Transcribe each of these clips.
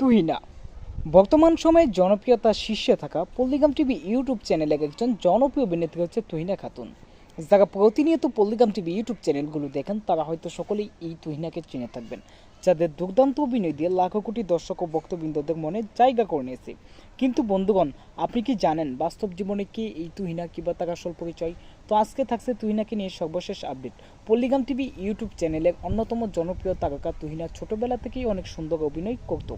তুহিনা বর্তমান সময়ে জনপ্রিয়তার শীর্ষে থাকা পল্লিগাম টিভি ইউটিউব চ্যানেলের একজন জনপ্রিয় অভিনেত্রী হচ্ছে তুহিনা খাতুন। যারা প্রতিনিয়ত পল্লিগাম টিভি ইউটিউব চ্যানেলগুলো দেখেন, তারা হয়তো সকলেই এই তুহিনাকে চিনে থাকবেন, যাদের দুর্দান্ত অভিনয় দিয়ে লাখো কোটি দর্শক ও ভক্তবৃন্দদের মনে জায়গা করে নিয়েছে। কিন্তু বন্ধুগণ, আপনি কি জানেন বাস্তব জীবনে কি এই তুহিনা কিংবা তার আসল পরিচয়? তো আজকে থাকছে তুহিনাকে নিয়ে সর্বশেষ আপডেট। পল্লিগাম টিভি ইউটিউব চ্যানেলের অন্যতম জনপ্রিয় তারকা তুহিনা ছোটবেলা থেকেই অনেক সুন্দর অভিনয় করত।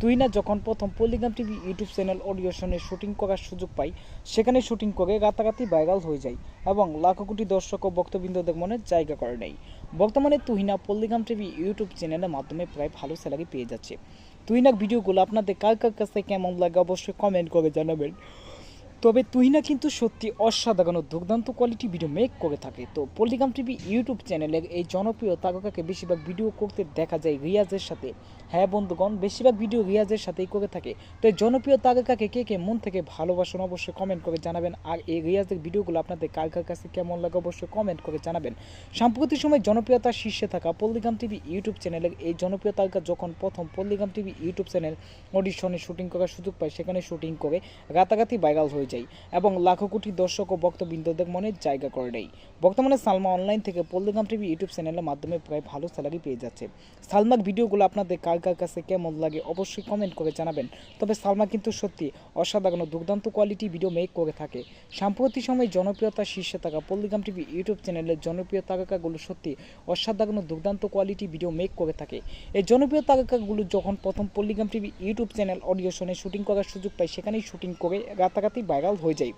তুহিনা যখন প্রথম পলিগ্রাম টিভি ইউটিউব চ্যানেল অডিওশনে শুটিং করার সুযোগ পাই সেখানে শুটিং করে রাতারাতি ভাইরাল হয়ে যায় এবং লাখো কোটি দর্শক ও ভক্তবৃন্দদের মনে জায়গা করে নেয় বর্তমানে তুহিনা পল্লিগাম টিভি ইউটিউব চ্যানেলের মাধ্যমে প্রায় ভালো স্যালারি পেয়ে যাচ্ছে। তুহিনার ভিডিওগুলো আপনাদের কার কার কাছে কেমন লাগে অবশ্যই কমেন্ট করে জানাবেন। তবে তুহিনা কিন্তু সত্যি অসাধারণ দুর্দান্ত কোয়ালিটি ভিডিও মেক করে থাকে। তো পল্লিগাম টিভি ইউটিউব চ্যানেলের এই জনপ্রিয় তারকাকে বেশিরভাগ ভিডিও করতে দেখা যায় রিয়াজের সাথে। হ্যাঁ বন্ধুগণ, বেশিরভাগ ভিডিও রিয়াজের সাথেই করে থাকে। তো এই জনপ্রিয় তারকাকে কে কে, মন থেকে ভালোবাসেন অবশ্যই কমেন্ট করে জানাবেন। আর এই রিয়াজের ভিডিওগুলো আপনাদের কার কার কাছে কেমন লাগে অবশ্যই কমেন্ট করে জানাবেন। সাম্প্রতিক সময় জনপ্রিয়তার শীর্ষে থাকা পল্লিগাম টিভি ইউটিউব চ্যানেলের এই জনপ্রিয় তারকা যখন প্রথম পল্লিগাম টিভি ইউটিউব চ্যানেল অডিশনে শুটিং করার সুযোগ পায়, সেখানে শুটিং করে রাতারাতি ভাইরাল হয়ে যায় এবং লাখো কোটি দর্শক ও ভক্তবৃন্দদের মনে জায়গা করে নেয় বর্তমানে সালমা অনলাইন থেকে পল্লিগাম টিভি ইউটিউব চ্যানেলের মাধ্যমে প্রায় ভালো স্যালারি পেয়ে যাচ্ছে। সালমার ভিডিওগুলো আপনাদের কার কার কাছে কেমন লাগে অবশ্যই কমেন্ট করে জানাবেন। তবে সালমা কিন্তু সত্যি অসাধারণ দুর্দান্ত কোয়ালিটি ভিডিও মেক করে থাকে। সাম্প্রতিক সময়ে জনপ্রিয়তার শীর্ষে থাকা পল্লিগাম টিভি ইউটিউব চ্যানেলের জনপ্রিয় তারকাগুলো সত্যি অসাধারণ দুর্দান্ত কোয়ালিটি ভিডিও মেক করে থাকে। এই জনপ্রিয় তারকাগুলো যখন প্রথম পল্লিগাম টিভি ইউটিউব চ্যানেল অডিওশনে শুটিং করার সুযোগ পায়, সেখানেই শুটিং করে, রাতারাতি ভাইরাল হয়ে যায়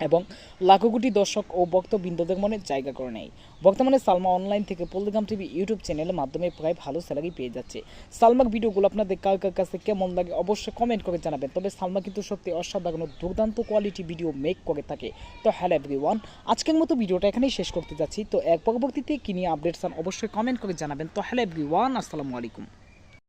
এবং লাখো কোটি দর্শক ও ভক্তবৃন্দদের মনে জায়গা করে নেয়। বর্তমানে সালমা অনলাইন থেকে পল্লিগাম টিভি ইউটিউব চ্যানেলের মাধ্যমে প্রায় ভালো স্যালারি পেয়ে যাচ্ছে। সালমার ভিডিওগুলো আপনাদের কার কার কাছে কেমন লাগে অবশ্যই কমেন্ট করে জানাবেন। তবে সালমা কিন্তু সত্যি অসাধারণ দুর্দান্ত কোয়ালিটি ভিডিও মেক করে থাকে। তো হ্যালো এভরি ওয়ান আজকের মতো ভিডিওটা এখানেই শেষ করতে যাচ্ছি। তো এক পরবর্তীতে কি নিয়ে আপডেট চান অবশ্যই কমেন্ট করে জানাবেন। তো হ্যালো এভরি ওয়ান আসসালামু আলাইকুম।